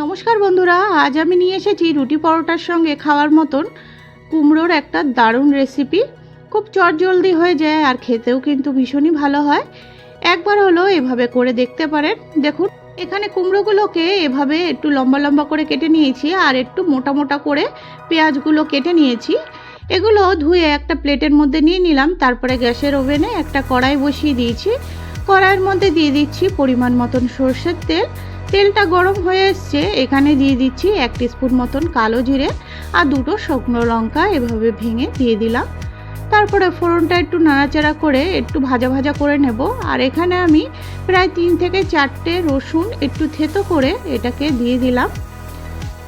নমস্কার বন্ধুরা, আজ আমি নিয়ে এসেছি রুটি পরোটার সঙ্গে খাওয়ার মতন কুমড়োর একটা দারুণ রেসিপি খুব চটজলদি হয়ে যায় আর খেতেও কিন্তু ভীষণই ভালো হয়। একবার হলো এভাবে করে দেখতে পারেন। দেখুন, এখানে কুমড়োগুলোকে এভাবে একটু লম্বা লম্বা করে কেটে নিয়েছি আর একটু মোটা মোটা করে পেঁয়াজগুলো কেটে নিয়েছি। এগুলো ধুয়ে একটা প্লেটের মধ্যে নিয়ে নিলাম, তারপরে গ্যাসের ওভেনে একটা কড়াই বসিয়ে দিয়েছি। কড়াইয়ের মধ্যে দিয়ে দিচ্ছি পরিমাণ মতন সর্ষের তেল। তেলটা গরম হয়ে এসছে। এখানে দিয়ে দিচ্ছি এক স্পুন মতন কালো জিরে আর দুটো শুকনো লঙ্কা এভাবে ভেঙে দিয়ে দিলাম। তারপরে ফোড়নটা একটু নাড়াচাড়া করে একটু ভাজা ভাজা করে নেব। আর এখানে আমি প্রায় তিন থেকে চারটে রসুন একটু থেতো করে এটাকে দিয়ে দিলাম।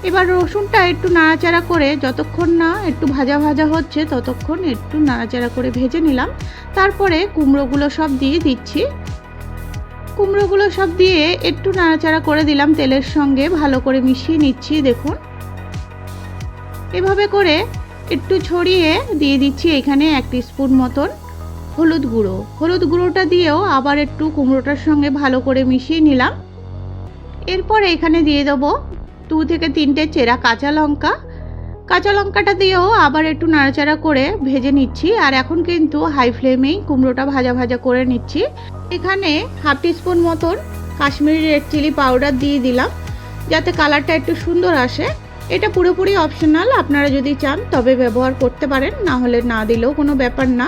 এবার রসুনটা একটু নাড়াচাড়া করে যতক্ষণ না একটু ভাজা ভাজা হচ্ছে ততক্ষণ একটু নাড়াচাড়া করে ভেজে নিলাম। তারপরে কুমড়োগুলো সব দিয়ে দিচ্ছি। কুমড়োগুলো সব দিয়ে একটু নাড়াচাড়া করে দিলাম তেলের সঙ্গে, ভালো করে মিশিয়ে নিচ্ছি, দেখুন। এভাবে করে একটু ছড়িয়ে দিয়ে দিচ্ছি এখানে এক স্পুন মতন হলুদ গুঁড়ো। হলুদ গুঁড়োটা দিয়েও আবার একটু কুমড়োটার সঙ্গে ভালো করে মিশিয়ে নিলাম। এরপর এখানে দিয়ে দেবো দু থেকে তিনটে চেরা কাঁচা লঙ্কা। কাঁচা লঙ্কাটা দিয়েও আবার একটু নাড়াচাড়া করে ভেজে নিচ্ছি। আর এখন কিন্তু হাই ফ্লেমেই কুমড়োটা ভাজা ভাজা করে নিচ্ছি। এখানে হাফ টিস্পুন মতন কাশ্মীরি রেড চিলি পাউডার দিয়ে দিলাম, যাতে কালারটা একটু সুন্দর আসে। এটা পুরোপুরি অপশনাল, আপনারা যদি চান তবে ব্যবহার করতে পারেন, না হলে না দিলেও কোনো ব্যাপার না।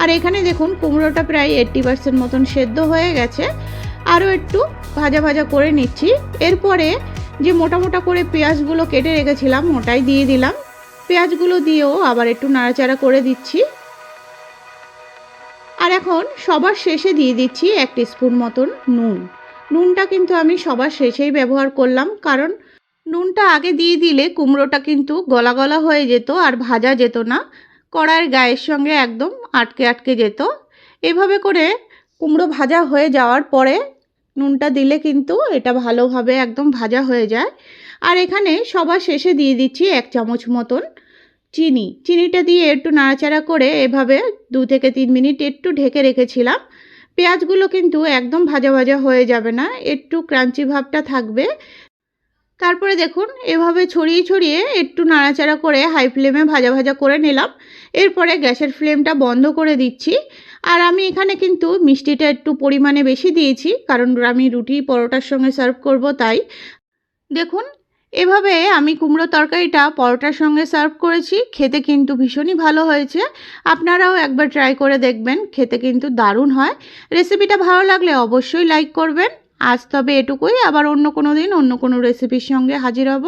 আর এখানে দেখুন, কুমড়োটা প্রায় এইট্টি পার্সেন্ট মতন সেদ্ধ হয়ে গেছে। আরও একটু ভাজা ভাজা করে নিচ্ছি। এরপরে যে মোটা মোটা করে পেঁয়াজগুলো কেটে রেখেছিলাম, ওটাই দিয়ে দিলাম। পেঁয়াজগুলো দিয়েও আবার একটু নাড়াচাড়া করে দিচ্ছি। আর এখন সবার শেষে দিয়ে দিচ্ছি এক স্পুন মতন নুন। নুনটা কিন্তু আমি সবার শেষেই ব্যবহার করলাম, কারণ নুনটা আগে দিয়ে দিলে কুমড়োটা কিন্তু গলা গলা হয়ে যেত আর ভাজা যেত না। কড়াইয়ের গায়ের সঙ্গে একদম আটকে আটকে যেত। এভাবে করে কুমড়ো ভাজা হয়ে যাওয়ার পরে নুনটা দিলে কিন্তু এটা ভালোভাবে একদম ভাজা হয়ে যায়। আর এখানে সবার শেষে দিয়ে দিচ্ছি এক চামচ মতন চিনি। চিনিটা দিয়ে একটু নাড়াচাড়া করে এভাবে দু থেকে তিন মিনিট একটু ঢেকে রেখেছিলাম। পেঁয়াজগুলো কিন্তু একদম ভাজা ভাজা হয়ে যাবে না, একটু ক্রাঞ্চি ভাবটা থাকবে। তারপরে দেখুন, এভাবে ছড়িয়ে ছড়িয়ে একটু নাড়াচাড়া করে হাই ফ্লেমে ভাজা ভাজা করে নিলাম। এরপরে গ্যাসের ফ্লেমটা বন্ধ করে দিচ্ছি। আর আমি এখানে কিন্তু মিষ্টিটা একটু পরিমাণে বেশি দিয়েছি, কারণ আমি রুটি পরোটার সঙ্গে সার্ভ করব তাই। দেখুন, এভাবে আমি কুমড়ো তরকারিটা পরোটার সঙ্গে সার্ভ করেছি, খেতে কিন্তু ভীষণই ভালো হয়েছে। আপনারাও একবার ট্রাই করে দেখবেন, খেতে কিন্তু দারুণ হয়। রেসিপিটা ভালো লাগলে অবশ্যই লাইক করবেন। আজ তবে এটুকুই আবার অন্য কোনো দিন অন্য কোনো রেসিপির সঙ্গে হাজির হব।